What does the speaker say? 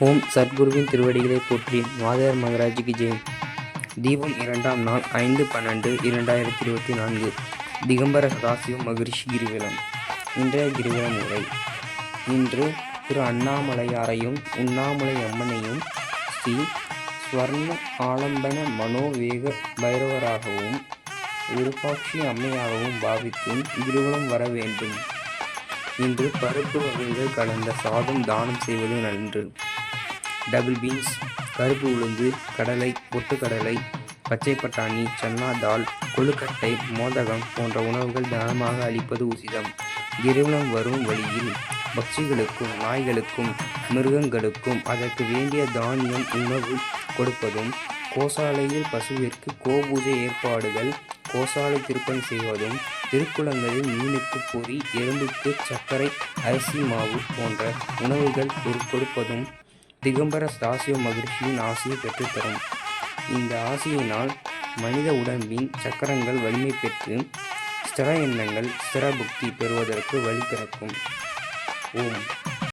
ஓம் சத்குருவின் திருவடிகளை போற்றி. மாதவர் மகராஜிக்கு ஜெயம். தீபம் இரண்டாம் நாள் ஐந்து பன்னெண்டு இரண்டாயிரத்தி இருபத்தி நான்கு. திகம்பர சதாசிவம் மகிழ்ச்சி கிரிவலம். இன்றைய கிரிவலம் உரை. இன்று திரு அண்ணாமலையாரையும் உண்ணாமலை அம்மனையும் ஸ்ரீ ஸ்வர்ண ஆலம்பன மனோவேக பைரவராகவும் விருப்பாட்சி அம்மையாகவும் பாவித்தும் கிரிவலம் வர வேண்டும். இன்று பருப்பு வகைகள் கலந்த சாதம் தானம் செய்வது நன்று. டபுள் பீன்ஸ் கருப்பு உளுந்து கடலை பொட்டுக்கடலை பச்சை பட்டாணி சன்னா தால் கொழுக்கட்டை மோதகம் போன்ற உணவுகள் தானமாக அளிப்பது உசிதம். கிரிவலம் வரும் வழியில் பட்சிகளுக்கும் நாய்களுக்கும் மிருகங்களுக்கும் அதற்கு வேண்டிய தானியம் உணவு கொடுப்பதும் கோசாலையில் பசுவிற்கு கோபூஜை ஏற்பாடுகள் கோசாலை திருப்பணி செய்வதும் திருக்குளங்களில் மீனுக்கு பொறி எறும்புக்கு சர்க்கரை அரிசி மாவு போன்ற உணவுகள் கொடுப்பதும் திகம்பர சதாசிவ மகிழ்ச்சியின் ஆசையை பெற்றுத்தரும். இந்த ஆசையினால் மனித உடம்பின் சக்கரங்கள் வலிமை பெற்று ஸ்திர எண்ணங்கள் ஸ்திர புக்தி பெறுவதற்கு வழி பிறக்கும் ஓம்.